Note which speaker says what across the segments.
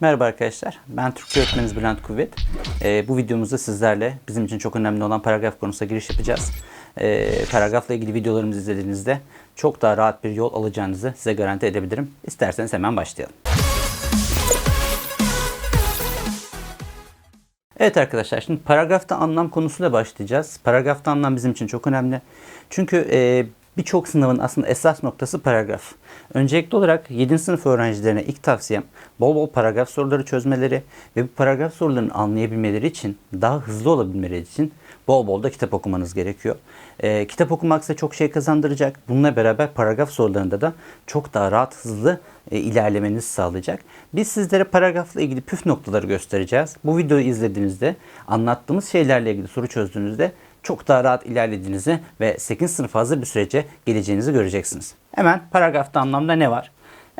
Speaker 1: Merhaba arkadaşlar. Ben Türkçe öğretmeniniz Bülent Kuvvet. Ee, bu videomuzda sizlerle bizim için çok önemli olan paragraf konusuna giriş yapacağız. Ee, paragrafla ilgili videolarımızı izlediğinizde çok daha rahat bir yol alacağınızı size garanti edebilirim. İsterseniz hemen başlayalım. Evet arkadaşlar şimdi paragrafta anlam konusuyla başlayacağız. Paragrafta anlam bizim için çok önemli. Çünkü e, birçok sınavın aslında esas noktası paragraf. Öncelikli olarak 7. sınıf öğrencilerine ilk tavsiyem bol bol paragraf soruları çözmeleri ve bu paragraf sorularını anlayabilmeleri için, daha hızlı olabilmeleri için bol bol da kitap okumanız gerekiyor. E, kitap okumak size çok şey kazandıracak. Bununla beraber paragraf sorularında da çok daha rahat, hızlı e, ilerlemenizi sağlayacak. Biz sizlere paragrafla ilgili püf noktaları göstereceğiz. Bu videoyu izlediğinizde anlattığımız şeylerle ilgili soru çözdüğünüzde çok daha rahat ilerlediğinizi ve 8. sınıf hazır bir sürece geleceğinizi göreceksiniz. Hemen paragrafta anlamda ne var?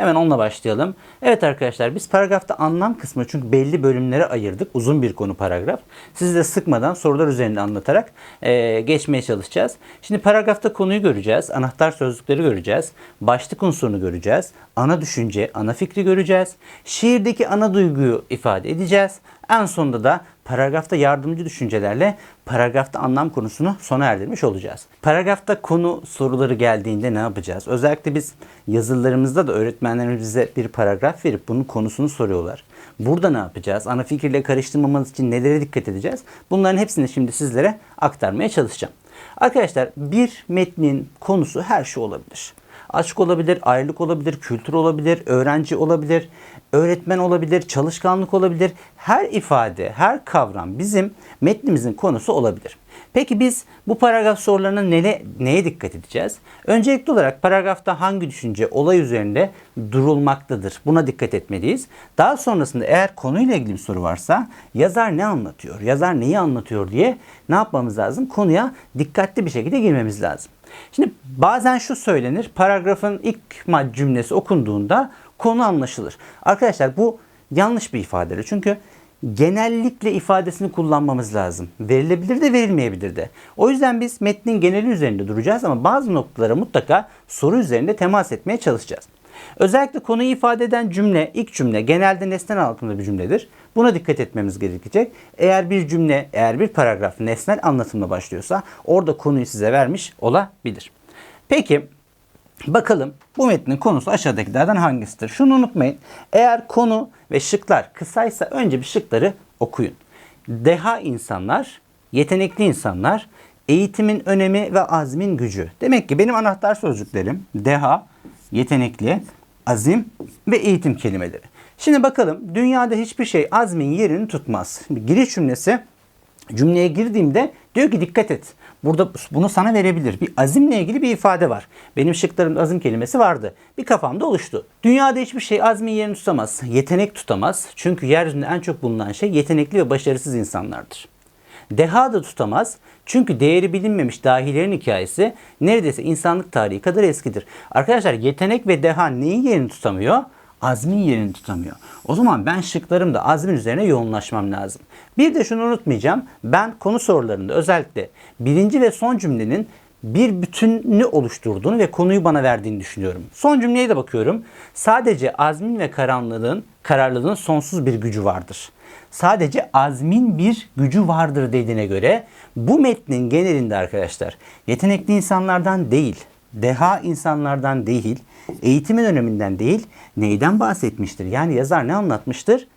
Speaker 1: Hemen onunla başlayalım. Evet arkadaşlar biz paragrafta anlam kısmı çünkü belli bölümlere ayırdık. Uzun bir konu paragraf. Sizi de sıkmadan sorular üzerinde anlatarak e, geçmeye çalışacağız. Şimdi paragrafta konuyu göreceğiz. Anahtar sözcükleri göreceğiz. Başlık unsurunu göreceğiz. Ana düşünce, ana fikri göreceğiz. Şiirdeki ana duyguyu ifade edeceğiz. En sonunda da paragrafta yardımcı düşüncelerle paragrafta anlam konusunu sona erdirmiş olacağız. Paragrafta konu soruları geldiğinde ne yapacağız? Özellikle biz yazılarımızda da öğretmenlerimiz bize bir paragraf verip bunun konusunu soruyorlar. Burada ne yapacağız? Ana fikirle karıştırmamamız için nelere dikkat edeceğiz? Bunların hepsini şimdi sizlere aktarmaya çalışacağım. Arkadaşlar bir metnin konusu her şey olabilir. Aşk olabilir, ayrılık olabilir, kültür olabilir, öğrenci olabilir, öğretmen olabilir, çalışkanlık olabilir. Her ifade, her kavram bizim metnimizin konusu olabilir. Peki biz bu paragraf sorularına neye, neye dikkat edeceğiz? Öncelikli olarak paragrafta hangi düşünce olay üzerinde durulmaktadır? Buna dikkat etmeliyiz. Daha sonrasında eğer konuyla ilgili bir soru varsa yazar ne anlatıyor? Yazar neyi anlatıyor diye ne yapmamız lazım? Konuya dikkatli bir şekilde girmemiz lazım. Şimdi bazen şu söylenir. Paragrafın ilk cümlesi okunduğunda konu anlaşılır. Arkadaşlar bu yanlış bir ifadedir. Çünkü genellikle ifadesini kullanmamız lazım. Verilebilir de verilmeyebilir de. O yüzden biz metnin geneli üzerinde duracağız ama bazı noktalara mutlaka soru üzerinde temas etmeye çalışacağız. Özellikle konuyu ifade eden cümle, ilk cümle genelde nesnel anlatımda bir cümledir. Buna dikkat etmemiz gerekecek. Eğer bir cümle, eğer bir paragraf nesnel anlatımla başlıyorsa orada konuyu size vermiş olabilir. Peki bakalım bu metnin konusu aşağıdakilerden hangisidir? Şunu unutmayın. Eğer konu ve şıklar kısaysa önce bir şıkları okuyun. Deha insanlar, yetenekli insanlar, eğitimin önemi ve azmin gücü. Demek ki benim anahtar sözcüklerim deha, yetenekli, azim ve eğitim kelimeleri. Şimdi bakalım dünyada hiçbir şey azmin yerini tutmaz. Giriş cümlesi cümleye girdiğimde diyor ki dikkat et. Burada bunu sana verebilir. Bir azimle ilgili bir ifade var. Benim şıklarımda azim kelimesi vardı. Bir kafamda oluştu. Dünyada hiçbir şey azmin yerini tutamaz. Yetenek tutamaz. Çünkü yeryüzünde en çok bulunan şey yetenekli ve başarısız insanlardır. Deha da tutamaz. Çünkü değeri bilinmemiş dahilerin hikayesi neredeyse insanlık tarihi kadar eskidir. Arkadaşlar yetenek ve deha neyin yerini tutamıyor? Azmin yerini tutamıyor. O zaman ben şıklarımda azmin üzerine yoğunlaşmam lazım. Bir de şunu unutmayacağım. Ben konu sorularında özellikle birinci ve son cümlenin bir bütününü oluşturduğunu ve konuyu bana verdiğini düşünüyorum. Son cümleye de bakıyorum. Sadece azmin ve karanlığın, kararlılığın sonsuz bir gücü vardır. Sadece azmin bir gücü vardır dediğine göre bu metnin genelinde arkadaşlar yetenekli insanlardan değil, deha insanlardan değil, eğitimin öneminden değil, neyden bahsetmiştir? Yani yazar ne anlatmıştır?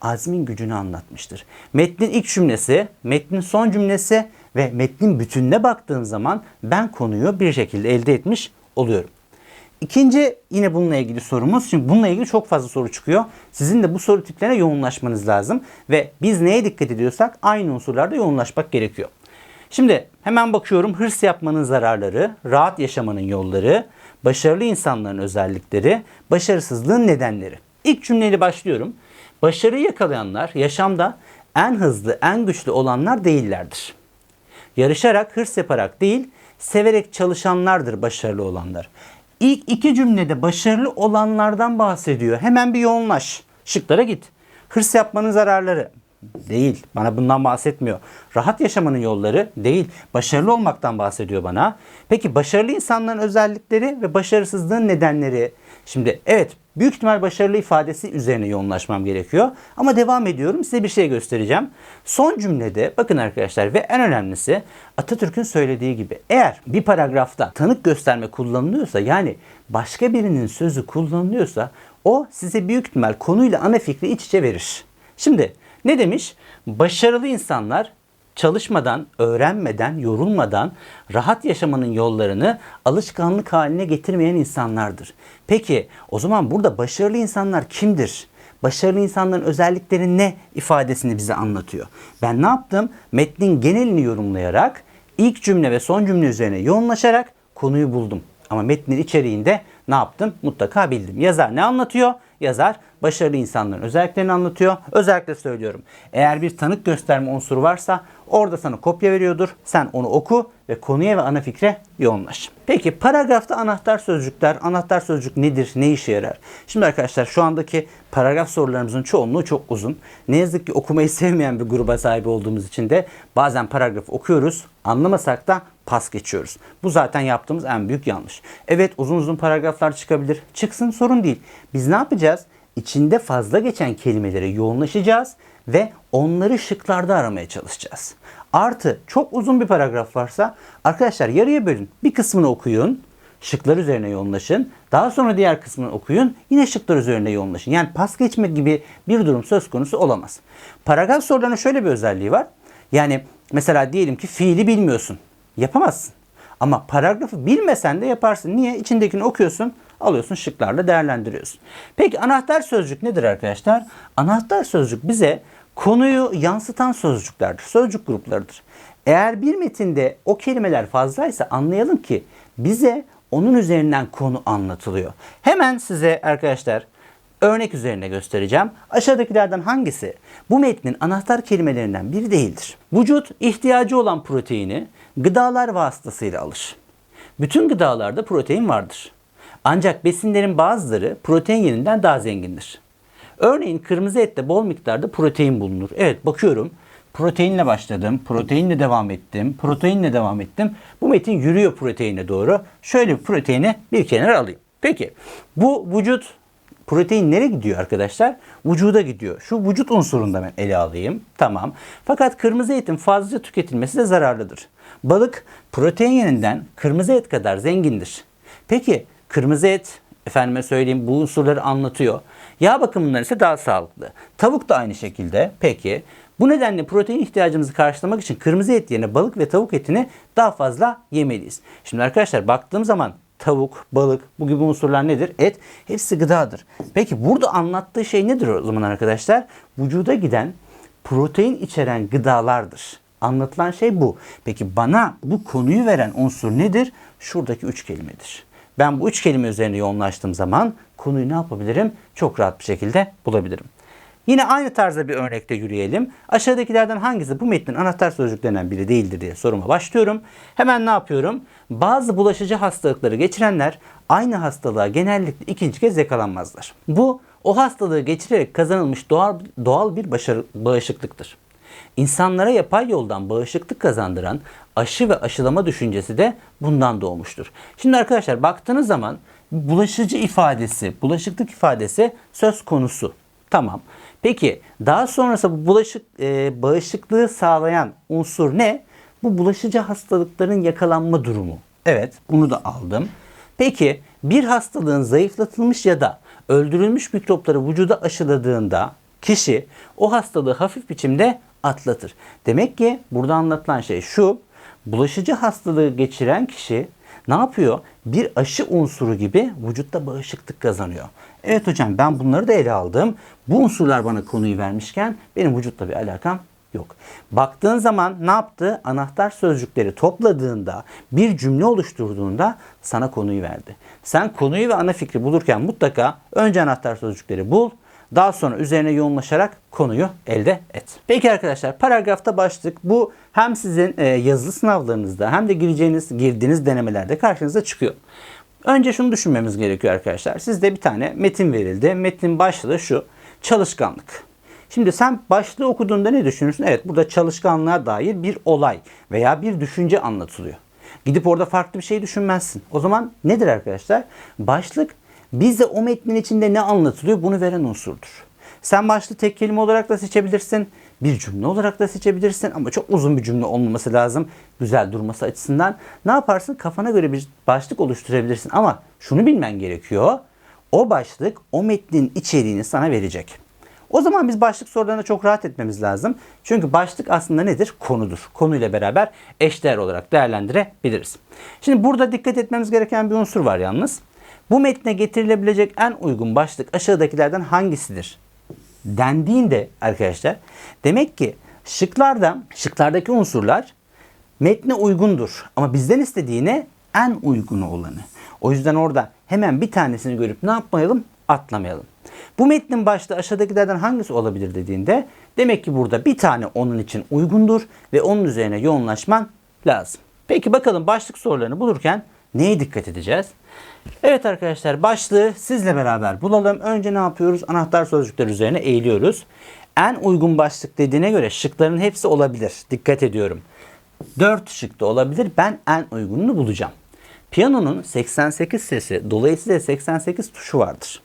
Speaker 1: Azmin gücünü anlatmıştır. Metnin ilk cümlesi, metnin son cümlesi ve metnin bütününe baktığım zaman ben konuyu bir şekilde elde etmiş oluyorum. İkinci yine bununla ilgili sorumuz. Şimdi bununla ilgili çok fazla soru çıkıyor. Sizin de bu soru tiplerine yoğunlaşmanız lazım. Ve biz neye dikkat ediyorsak aynı unsurlarda yoğunlaşmak gerekiyor. Şimdi hemen bakıyorum hırs yapmanın zararları, rahat yaşamanın yolları, başarılı insanların özellikleri, başarısızlığın nedenleri. İlk cümleyle başlıyorum. Başarıyı yakalayanlar yaşamda en hızlı, en güçlü olanlar değillerdir. Yarışarak, hırs yaparak değil, severek çalışanlardır başarılı olanlar. İlk iki cümlede başarılı olanlardan bahsediyor. Hemen bir yoğunlaş. Şıklara git. Hırs yapmanın zararları. Değil. Bana bundan bahsetmiyor. Rahat yaşamanın yolları değil. Başarılı olmaktan bahsediyor bana. Peki başarılı insanların özellikleri ve başarısızlığın nedenleri. Şimdi evet büyük ihtimal başarılı ifadesi üzerine yoğunlaşmam gerekiyor. Ama devam ediyorum. Size bir şey göstereceğim. Son cümlede bakın arkadaşlar ve en önemlisi Atatürk'ün söylediği gibi eğer bir paragrafta tanık gösterme kullanılıyorsa yani başka birinin sözü kullanılıyorsa o size büyük ihtimal konuyla ana fikri iç içe verir. Şimdi ne demiş? Başarılı insanlar çalışmadan, öğrenmeden, yorulmadan rahat yaşamanın yollarını alışkanlık haline getirmeyen insanlardır. Peki o zaman burada başarılı insanlar kimdir? Başarılı insanların özellikleri ne ifadesini bize anlatıyor. Ben ne yaptım? Metnin genelini yorumlayarak ilk cümle ve son cümle üzerine yoğunlaşarak konuyu buldum. Ama metnin içeriğinde ne yaptım? Mutlaka bildim. Yazar ne anlatıyor? Yazar başarılı insanların özelliklerini anlatıyor. Özellikle söylüyorum. Eğer bir tanık gösterme unsuru varsa orada sana kopya veriyordur. Sen onu oku ve konuya ve ana fikre yoğunlaş. Peki paragrafta anahtar sözcükler, anahtar sözcük nedir, ne işe yarar? Şimdi arkadaşlar şu andaki paragraf sorularımızın çoğunluğu çok uzun. Ne yazık ki okumayı sevmeyen bir gruba sahip olduğumuz için de bazen paragraf okuyoruz, anlamasak da pas geçiyoruz. Bu zaten yaptığımız en büyük yanlış. Evet uzun uzun paragraflar çıkabilir. Çıksın sorun değil. Biz ne yapacağız? İçinde fazla geçen kelimelere yoğunlaşacağız ve onları şıklarda aramaya çalışacağız. Artı çok uzun bir paragraf varsa arkadaşlar yarıya bölün. Bir kısmını okuyun. Şıklar üzerine yoğunlaşın. Daha sonra diğer kısmını okuyun. Yine şıklar üzerine yoğunlaşın. Yani pas geçme gibi bir durum söz konusu olamaz. Paragraf sorularının şöyle bir özelliği var. Yani mesela diyelim ki fiili bilmiyorsun. Yapamazsın. Ama paragrafı bilmesen de yaparsın. Niye? İçindekini okuyorsun, alıyorsun şıklarla değerlendiriyorsun. Peki anahtar sözcük nedir arkadaşlar? Anahtar sözcük bize konuyu yansıtan sözcüklerdir. Sözcük gruplarıdır. Eğer bir metinde o kelimeler fazlaysa anlayalım ki bize onun üzerinden konu anlatılıyor. Hemen size arkadaşlar örnek üzerine göstereceğim. Aşağıdakilerden hangisi bu metnin anahtar kelimelerinden biri değildir? Vücut ihtiyacı olan proteini gıdalar vasıtasıyla alır. Bütün gıdalarda protein vardır. Ancak besinlerin bazıları protein yerinden daha zengindir. Örneğin kırmızı ette bol miktarda protein bulunur. Evet bakıyorum. Proteinle başladım. Proteinle devam ettim. Proteinle devam ettim. Bu metin yürüyor proteine doğru. Şöyle bir proteini bir kenara alayım. Peki bu vücut protein nereye gidiyor arkadaşlar? Vücuda gidiyor. Şu vücut unsurunda ben ele alayım. Tamam. Fakat kırmızı etin fazlaca tüketilmesi de zararlıdır. Balık protein yönünden kırmızı et kadar zengindir. Peki kırmızı et efendime söyleyeyim bu unsurları anlatıyor. Yağ bakımından ise daha sağlıklı. Tavuk da aynı şekilde. Peki bu nedenle protein ihtiyacımızı karşılamak için kırmızı et yerine balık ve tavuk etini daha fazla yemeliyiz. Şimdi arkadaşlar baktığım zaman tavuk, balık bu gibi unsurlar nedir? Et hepsi gıdadır. Peki burada anlattığı şey nedir o zaman arkadaşlar? Vücuda giden protein içeren gıdalardır. Anlatılan şey bu. Peki bana bu konuyu veren unsur nedir? Şuradaki üç kelimedir. Ben bu üç kelime üzerine yoğunlaştığım zaman konuyu ne yapabilirim? Çok rahat bir şekilde bulabilirim. Yine aynı tarzda bir örnekte yürüyelim. Aşağıdakilerden hangisi bu metnin anahtar sözcüklerinden biri değildir diye soruma başlıyorum. Hemen ne yapıyorum? Bazı bulaşıcı hastalıkları geçirenler aynı hastalığa genellikle ikinci kez yakalanmazlar. Bu o hastalığı geçirerek kazanılmış doğal, doğal bir başarı, bağışıklıktır. İnsanlara yapay yoldan bağışıklık kazandıran aşı ve aşılama düşüncesi de bundan doğmuştur. Şimdi arkadaşlar baktığınız zaman bulaşıcı ifadesi, bulaşıklık ifadesi söz konusu. Tamam. Peki daha sonrası bu bulaşık e, bağışıklığı sağlayan unsur ne? Bu bulaşıcı hastalıkların yakalanma durumu. Evet, bunu da aldım. Peki bir hastalığın zayıflatılmış ya da öldürülmüş mikropları vücuda aşıladığında kişi o hastalığı hafif biçimde atlatır. Demek ki burada anlatılan şey şu. Bulaşıcı hastalığı geçiren kişi ne yapıyor? Bir aşı unsuru gibi vücutta bağışıklık kazanıyor. Evet hocam ben bunları da ele aldım. Bu unsurlar bana konuyu vermişken benim vücutla bir alakam yok. Baktığın zaman ne yaptı? Anahtar sözcükleri topladığında, bir cümle oluşturduğunda sana konuyu verdi. Sen konuyu ve ana fikri bulurken mutlaka önce anahtar sözcükleri bul, daha sonra üzerine yoğunlaşarak konuyu elde et. Peki arkadaşlar paragrafta başlık. Bu hem sizin e, yazılı sınavlarınızda hem de gireceğiniz, girdiğiniz denemelerde karşınıza çıkıyor. Önce şunu düşünmemiz gerekiyor arkadaşlar. Sizde bir tane metin verildi. Metnin başlığı şu. Çalışkanlık. Şimdi sen başlığı okuduğunda ne düşünürsün? Evet burada çalışkanlığa dair bir olay veya bir düşünce anlatılıyor. Gidip orada farklı bir şey düşünmezsin. O zaman nedir arkadaşlar? Başlık Bize o metnin içinde ne anlatılıyor bunu veren unsurdur. Sen başlığı tek kelime olarak da seçebilirsin. Bir cümle olarak da seçebilirsin ama çok uzun bir cümle olmaması lazım. Güzel durması açısından. Ne yaparsın? Kafana göre bir başlık oluşturabilirsin ama şunu bilmen gerekiyor. O başlık o metnin içeriğini sana verecek. O zaman biz başlık sorularına çok rahat etmemiz lazım. Çünkü başlık aslında nedir? Konudur. Konuyla beraber eşdeğer olarak değerlendirebiliriz. Şimdi burada dikkat etmemiz gereken bir unsur var yalnız. Bu metne getirilebilecek en uygun başlık aşağıdakilerden hangisidir? dendiğinde arkadaşlar demek ki şıklarda şıklardaki unsurlar metne uygundur ama bizden istediğine en uygunu olanı. O yüzden orada hemen bir tanesini görüp ne yapmayalım? Atlamayalım. Bu metnin başta aşağıdakilerden hangisi olabilir dediğinde demek ki burada bir tane onun için uygundur ve onun üzerine yoğunlaşman lazım. Peki bakalım başlık sorularını bulurken neye dikkat edeceğiz? Evet arkadaşlar başlığı sizle beraber bulalım. Önce ne yapıyoruz? Anahtar sözcükler üzerine eğiliyoruz. En uygun başlık dediğine göre şıkların hepsi olabilir. Dikkat ediyorum. 4 şık da olabilir. Ben en uygununu bulacağım. Piyanonun 88 sesi dolayısıyla 88 tuşu vardır.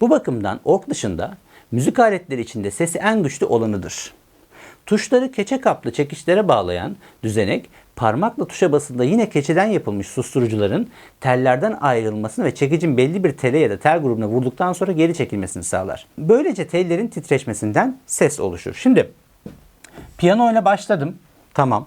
Speaker 1: Bu bakımdan ork dışında müzik aletleri içinde sesi en güçlü olanıdır. Tuşları keçe kaplı çekişlere bağlayan düzenek parmakla tuşa basında yine keçeden yapılmış susturucuların tellerden ayrılmasını ve çekicin belli bir tele ya da tel grubuna vurduktan sonra geri çekilmesini sağlar. Böylece tellerin titreşmesinden ses oluşur. Şimdi piyano ile başladım. Tamam.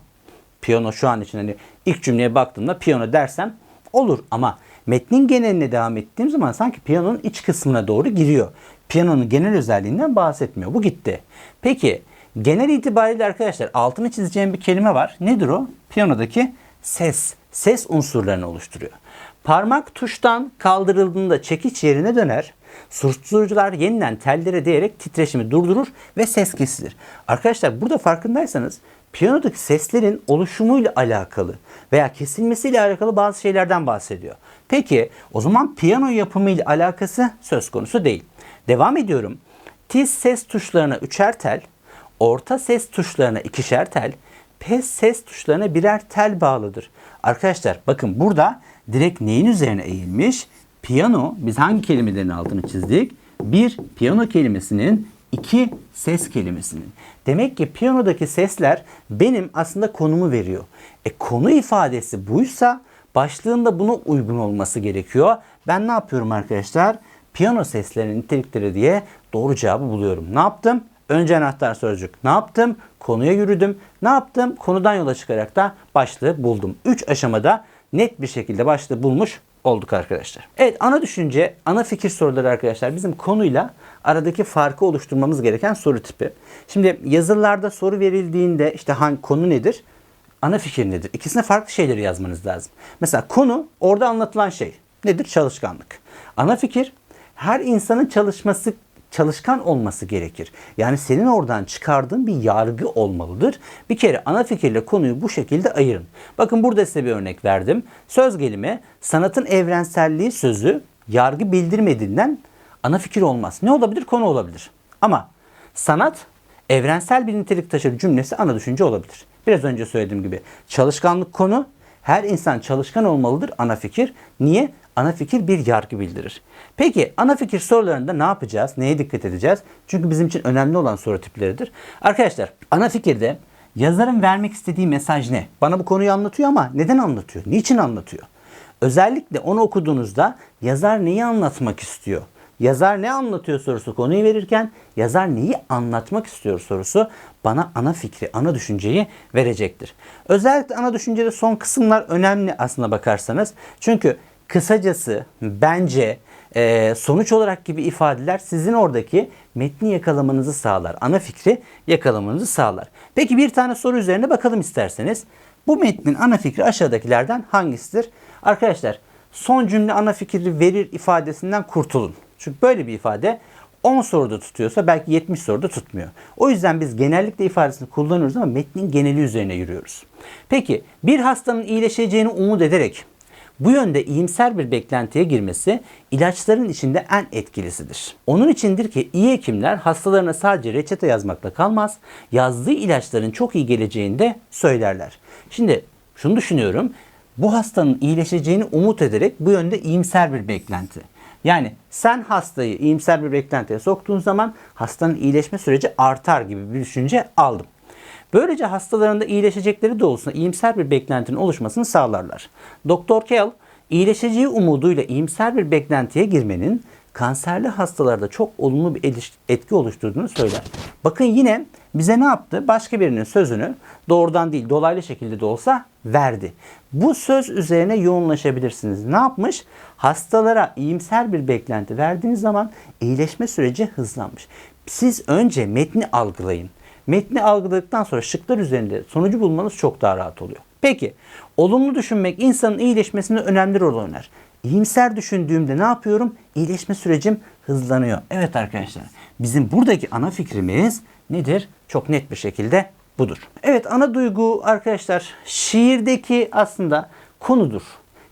Speaker 1: Piyano şu an için hani ilk cümleye baktığımda piyano dersem olur ama metnin geneline devam ettiğim zaman sanki piyanonun iç kısmına doğru giriyor. Piyanonun genel özelliğinden bahsetmiyor. Bu gitti. Peki genel itibariyle arkadaşlar altını çizeceğim bir kelime var. Nedir o? Piyanodaki ses. Ses unsurlarını oluşturuyor. Parmak tuştan kaldırıldığında çekiç yerine döner. Susturucular yeniden tellere değerek titreşimi durdurur ve ses kesilir. Arkadaşlar burada farkındaysanız piyanodaki seslerin oluşumuyla alakalı veya kesilmesiyle alakalı bazı şeylerden bahsediyor. Peki o zaman piyano yapımıyla alakası söz konusu değil. Devam ediyorum. Tiz ses tuşlarına üçer tel, orta ses tuşlarına ikişer tel, pes ses tuşlarına birer tel bağlıdır. Arkadaşlar bakın burada direkt neyin üzerine eğilmiş? Piyano, biz hangi kelimelerin altını çizdik? Bir, piyano kelimesinin, iki, ses kelimesinin. Demek ki piyanodaki sesler benim aslında konumu veriyor. E konu ifadesi buysa başlığında buna uygun olması gerekiyor. Ben ne yapıyorum arkadaşlar? Piyano seslerinin nitelikleri diye doğru cevabı buluyorum. Ne yaptım? Önce anahtar sözcük. Ne yaptım? Konuya yürüdüm. Ne yaptım? Konudan yola çıkarak da başlığı buldum. 3 aşamada net bir şekilde başlığı bulmuş olduk arkadaşlar. Evet ana düşünce, ana fikir soruları arkadaşlar bizim konuyla aradaki farkı oluşturmamız gereken soru tipi. Şimdi yazılarda soru verildiğinde işte hangi konu nedir? Ana fikir nedir? İkisine farklı şeyleri yazmanız lazım. Mesela konu orada anlatılan şey. Nedir? Çalışkanlık. Ana fikir her insanın çalışması çalışkan olması gerekir. Yani senin oradan çıkardığın bir yargı olmalıdır. Bir kere ana fikirle konuyu bu şekilde ayırın. Bakın burada size bir örnek verdim. Söz gelimi sanatın evrenselliği sözü yargı bildirmediğinden ana fikir olmaz. Ne olabilir? Konu olabilir. Ama sanat evrensel bir nitelik taşır cümlesi ana düşünce olabilir. Biraz önce söylediğim gibi çalışkanlık konu her insan çalışkan olmalıdır ana fikir. Niye? Ana fikir bir yargı bildirir. Peki ana fikir sorularında ne yapacağız? Neye dikkat edeceğiz? Çünkü bizim için önemli olan soru tipleridir. Arkadaşlar ana fikirde yazarın vermek istediği mesaj ne? Bana bu konuyu anlatıyor ama neden anlatıyor? Niçin anlatıyor? Özellikle onu okuduğunuzda yazar neyi anlatmak istiyor? Yazar ne anlatıyor sorusu konuyu verirken yazar neyi anlatmak istiyor sorusu bana ana fikri, ana düşünceyi verecektir. Özellikle ana düşüncede son kısımlar önemli aslına bakarsanız. Çünkü kısacası bence e, sonuç olarak gibi ifadeler sizin oradaki metni yakalamanızı sağlar. Ana fikri yakalamanızı sağlar. Peki bir tane soru üzerine bakalım isterseniz. Bu metnin ana fikri aşağıdakilerden hangisidir? Arkadaşlar son cümle ana fikri verir ifadesinden kurtulun. Çünkü böyle bir ifade 10 soruda tutuyorsa belki 70 soruda tutmuyor. O yüzden biz genellikle ifadesini kullanıyoruz ama metnin geneli üzerine yürüyoruz. Peki bir hastanın iyileşeceğini umut ederek bu yönde iyimser bir beklentiye girmesi ilaçların içinde en etkilisidir. Onun içindir ki iyi hekimler hastalarına sadece reçete yazmakla kalmaz, yazdığı ilaçların çok iyi geleceğini de söylerler. Şimdi şunu düşünüyorum, bu hastanın iyileşeceğini umut ederek bu yönde iyimser bir beklenti. Yani sen hastayı iyimser bir beklentiye soktuğun zaman hastanın iyileşme süreci artar gibi bir düşünce aldım. Böylece hastalarında iyileşecekleri doğrultusunda iyimser bir beklentinin oluşmasını sağlarlar. Doktor Kell, iyileşeceği umuduyla iyimser bir beklentiye girmenin kanserli hastalarda çok olumlu bir etki oluşturduğunu söyler. Bakın yine bize ne yaptı? Başka birinin sözünü doğrudan değil dolaylı şekilde de olsa verdi. Bu söz üzerine yoğunlaşabilirsiniz. Ne yapmış? Hastalara iyimser bir beklenti verdiğiniz zaman iyileşme süreci hızlanmış. Siz önce metni algılayın. Metni algıladıktan sonra şıklar üzerinde sonucu bulmanız çok daha rahat oluyor. Peki, olumlu düşünmek insanın iyileşmesinde önemli rol oynar. İyimser düşündüğümde ne yapıyorum? İyileşme sürecim hızlanıyor. Evet arkadaşlar, bizim buradaki ana fikrimiz nedir? Çok net bir şekilde budur. Evet, ana duygu arkadaşlar şiirdeki aslında konudur.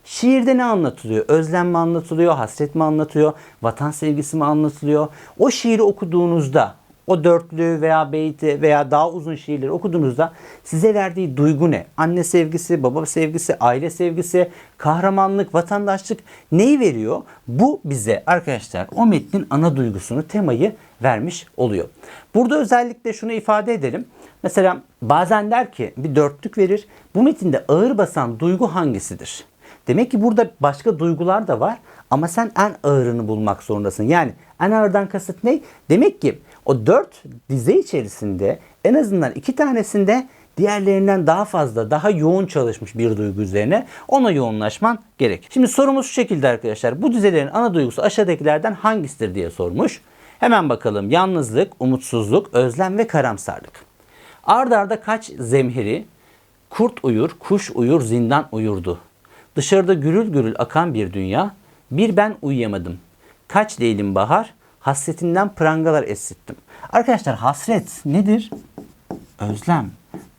Speaker 1: Şiirde ne anlatılıyor? Özlem mi anlatılıyor? Hasret mi anlatıyor? Vatan sevgisi mi anlatılıyor? O şiiri okuduğunuzda o dörtlü veya beyti veya daha uzun şiirleri okuduğunuzda size verdiği duygu ne? Anne sevgisi, baba sevgisi, aile sevgisi, kahramanlık, vatandaşlık neyi veriyor? Bu bize arkadaşlar o metnin ana duygusunu, temayı vermiş oluyor. Burada özellikle şunu ifade edelim. Mesela bazen der ki bir dörtlük verir. Bu metinde ağır basan duygu hangisidir? Demek ki burada başka duygular da var ama sen en ağırını bulmak zorundasın. Yani en ağırdan kasıt ne? Demek ki o dört dize içerisinde en azından iki tanesinde diğerlerinden daha fazla, daha yoğun çalışmış bir duygu üzerine ona yoğunlaşman gerek. Şimdi sorumuz şu şekilde arkadaşlar. Bu dizelerin ana duygusu aşağıdakilerden hangisidir diye sormuş. Hemen bakalım. Yalnızlık, umutsuzluk, özlem ve karamsarlık. Arda arda kaç zemheri, kurt uyur, kuş uyur, zindan uyurdu. Dışarıda gürül gürül akan bir dünya, bir ben uyuyamadım. Kaç değilim bahar, hasretinden prangalar esittim. Arkadaşlar hasret nedir? Özlem.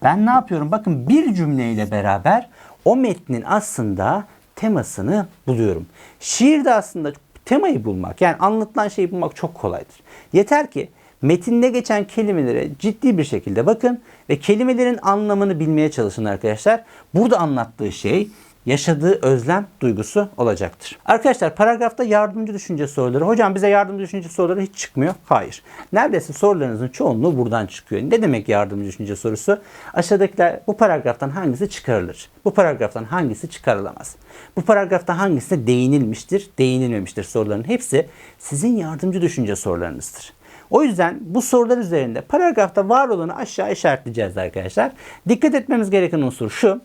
Speaker 1: Ben ne yapıyorum? Bakın bir cümleyle beraber o metnin aslında temasını buluyorum. Şiirde aslında temayı bulmak yani anlatılan şeyi bulmak çok kolaydır. Yeter ki metinde geçen kelimelere ciddi bir şekilde bakın ve kelimelerin anlamını bilmeye çalışın arkadaşlar. Burada anlattığı şey yaşadığı özlem duygusu olacaktır. Arkadaşlar paragrafta yardımcı düşünce soruları. Hocam bize yardımcı düşünce soruları hiç çıkmıyor. Hayır. Neredeyse sorularınızın çoğunluğu buradan çıkıyor. Ne demek yardımcı düşünce sorusu? Aşağıdakiler bu paragraftan hangisi çıkarılır? Bu paragraftan hangisi çıkarılamaz? Bu paragrafta hangisine değinilmiştir, değinilmemiştir soruların hepsi sizin yardımcı düşünce sorularınızdır. O yüzden bu sorular üzerinde paragrafta var olanı aşağı işaretleyeceğiz arkadaşlar. Dikkat etmemiz gereken unsur şu.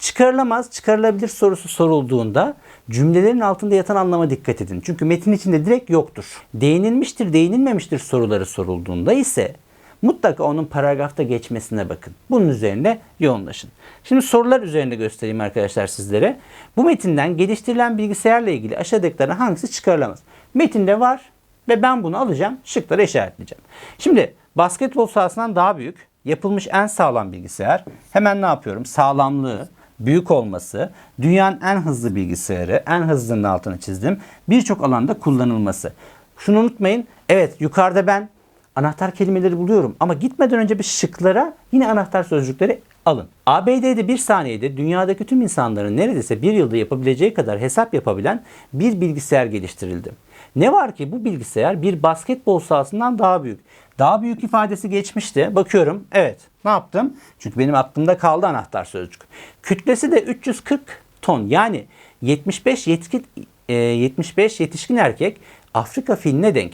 Speaker 1: Çıkarılamaz, çıkarılabilir sorusu sorulduğunda cümlelerin altında yatan anlama dikkat edin. Çünkü metin içinde direkt yoktur. Değinilmiştir, değinilmemiştir soruları sorulduğunda ise mutlaka onun paragrafta geçmesine bakın. Bunun üzerinde yoğunlaşın. Şimdi sorular üzerinde göstereyim arkadaşlar sizlere. Bu metinden geliştirilen bilgisayarla ilgili aşağıdakilerden hangisi çıkarılamaz? Metinde var ve ben bunu alacağım, şıklara işaretleyeceğim. Şimdi basketbol sahasından daha büyük, yapılmış en sağlam bilgisayar. Hemen ne yapıyorum? Sağlamlığı, büyük olması, dünyanın en hızlı bilgisayarı, en hızlının altını çizdim. Birçok alanda kullanılması. Şunu unutmayın. Evet yukarıda ben anahtar kelimeleri buluyorum ama gitmeden önce bir şıklara yine anahtar sözcükleri alın. ABD'de bir saniyede dünyadaki tüm insanların neredeyse bir yılda yapabileceği kadar hesap yapabilen bir bilgisayar geliştirildi. Ne var ki bu bilgisayar bir basketbol sahasından daha büyük. Daha büyük ifadesi geçmişti. Bakıyorum. Evet. Ne yaptım? Çünkü benim aklımda kaldı anahtar sözcük. Kütlesi de 340 ton. Yani 75 yetkin e, 75 yetişkin erkek Afrika filine denk.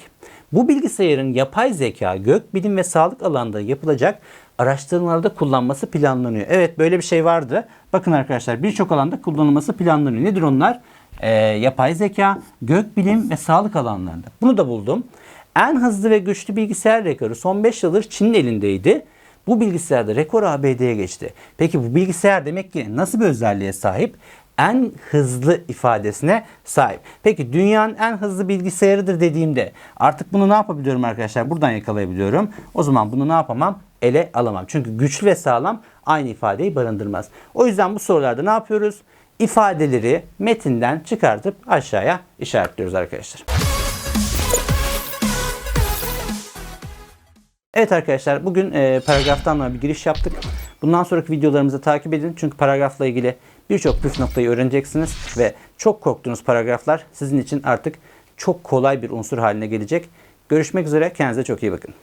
Speaker 1: Bu bilgisayarın yapay zeka, gökbilim ve sağlık alanında yapılacak araştırmalarda kullanması planlanıyor. Evet böyle bir şey vardı. Bakın arkadaşlar birçok alanda kullanılması planlanıyor. Nedir onlar? Ee, yapay zeka, gökbilim ve sağlık alanlarında. Bunu da buldum. En hızlı ve güçlü bilgisayar rekoru son 5 yıldır Çin'in elindeydi. Bu bilgisayarda rekor ABD'ye geçti. Peki bu bilgisayar demek ki nasıl bir özelliğe sahip? En hızlı ifadesine sahip. Peki dünyanın en hızlı bilgisayarıdır dediğimde artık bunu ne yapabiliyorum arkadaşlar? Buradan yakalayabiliyorum. O zaman bunu ne yapamam? Ele alamam. Çünkü güçlü ve sağlam aynı ifadeyi barındırmaz. O yüzden bu sorularda ne yapıyoruz? İfadeleri metinden çıkartıp aşağıya işaretliyoruz arkadaşlar. Evet arkadaşlar bugün e, paragraftan bir giriş yaptık. Bundan sonraki videolarımızı takip edin. Çünkü paragrafla ilgili birçok püf noktayı öğreneceksiniz. Ve çok korktuğunuz paragraflar sizin için artık çok kolay bir unsur haline gelecek. Görüşmek üzere. Kendinize çok iyi bakın.